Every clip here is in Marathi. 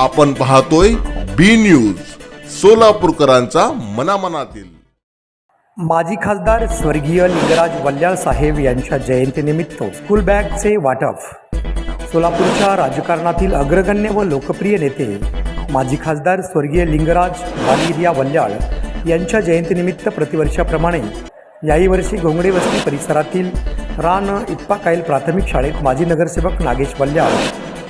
आपण पाहतोय बी न्यूज सोलापूरकरांचा मनामनातील. माजी खासदार स्वर्गीय लिंगराज वल्याळ साहेब यांच्या जयंतीनिमित्त स्कूल बॅगचे वाटप. सोलापूरच्या राजकारणातील अग्रगण्य व लोकप्रिय नेते माजी खासदार स्वर्गीय लिंगराज बालिरिया वल्याळ यांच्या जयंतीनिमित्त प्रतिवर्षाप्रमाणे याही वर्षी घोंगडे वस्ती परिसरातील रान इप्पाकाईल प्राथमिक शाळेत माजी नगरसेवक नागेश वल्याळ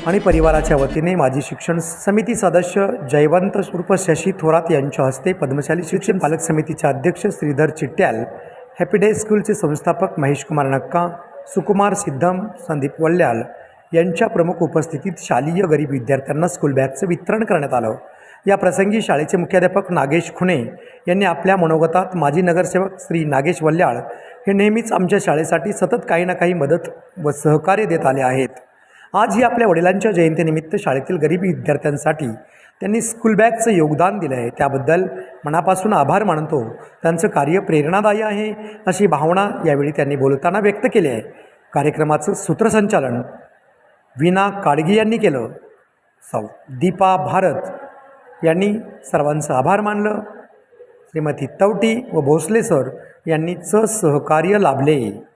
आणि परिवाराच्या वतीने माजी शिक्षण समिती सदस्य जयवंत उर्फ शशी थोरात यांच्या हस्ते पद्मशाली शिक्षण पालक समितीचे अध्यक्ष श्रीधर चिट्ट्याल हॅपी डे स्कूलचे संस्थापक महेश कुमार नक्का सुकुमार सिद्धम संदीप वल्याल यांच्या प्रमुख उपस्थितीत शालेय गरीब विद्यार्थ्यांना स्कूल बॅगचं वितरण करण्यात आलं. या प्रसंगी शाळेचे मुख्याध्यापक नागेश खुणे यांनी आपल्या मनोगतात माजी नगरसेवक श्री नागेश वल्याळ हे नेहमीच आमच्या शाळेसाठी सतत काही ना काही मदत व सहकार्य देत आले आहेत. आजही आपल्या वडिलांच्या जयंतीनिमित्त शाळेतील गरीब विद्यार्थ्यांसाठी त्यांनी स्कूल बॅगचं योगदान दिलं आहे. त्याबद्दल मनापासून आभार मानतो. त्यांचं कार्य प्रेरणादायी आहे अशी भावना यावेळी त्यांनी बोलताना व्यक्त केली आहे. कार्यक्रमाचं सूत्रसंचालन विना काडगी यांनी केलं. सौ. दीपा भारत यांनी सर्वांचं आभार मानलं. श्रीमती तवटी व भोसले सर यांनी च सहकार्य लाभले.